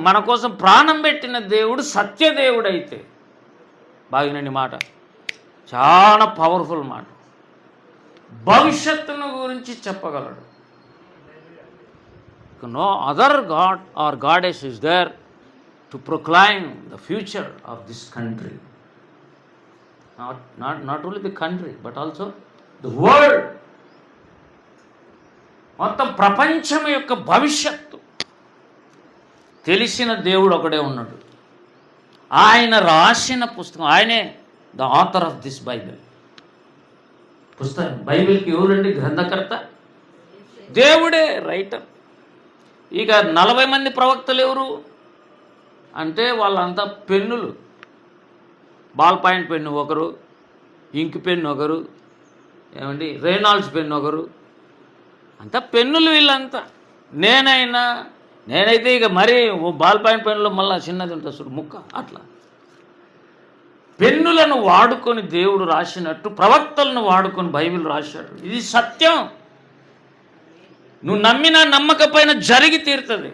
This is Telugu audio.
మన కోసం ప్రాణం పెట్టిన దేవుడు సత్యదేవుడైతే. బాగినండి మాట. చాలా పవర్ఫుల్ మాట. భవిష్యత్తును గురించి చెప్పగలడు. No other God or goddess is there to proclaim the future of this country not not not only the country but also the world మొత్తం ప్రపంచం యొక్క భవిష్యత్తు. తెలిసిన దేవుడు ఒకడే ఉన్నాడు. ఆయన రాసిన పుస్తకం ఆయనే the author of this Bible పుస్తకం బైబిల్కి ఎవరండి గ్రంథకర్త? దేవుడే రైటర్ ఇక నలభై మంది ప్రవక్తలు ఎవరు? అంటే వాళ్ళంతా పెన్నులు. బాల్ పాయింట్ పెన్ను ఒకరు ఇంక్ పెన్ను ఒకరు ఏమండి రేనాల్డ్స్ పెన్ను ఒకరు. అంతా పెన్నులు వీళ్ళంతా. నేనైనా నేనైతే ఇక మరీ ఓ బాల్ పాయింట్ పెన్నులో మళ్ళీ చిన్నది ఉంటుంది చూడు ముక్క అట్లా. పెన్నులను వాడుకొని దేవుడు రాసినట్టు ప్రవక్తలను వాడుకొని బైబిల్ రాశాడు. ఇది సత్యం. నువ్వు నమ్మినా నమ్మకపోయినా జరిగి తీరుతుంది.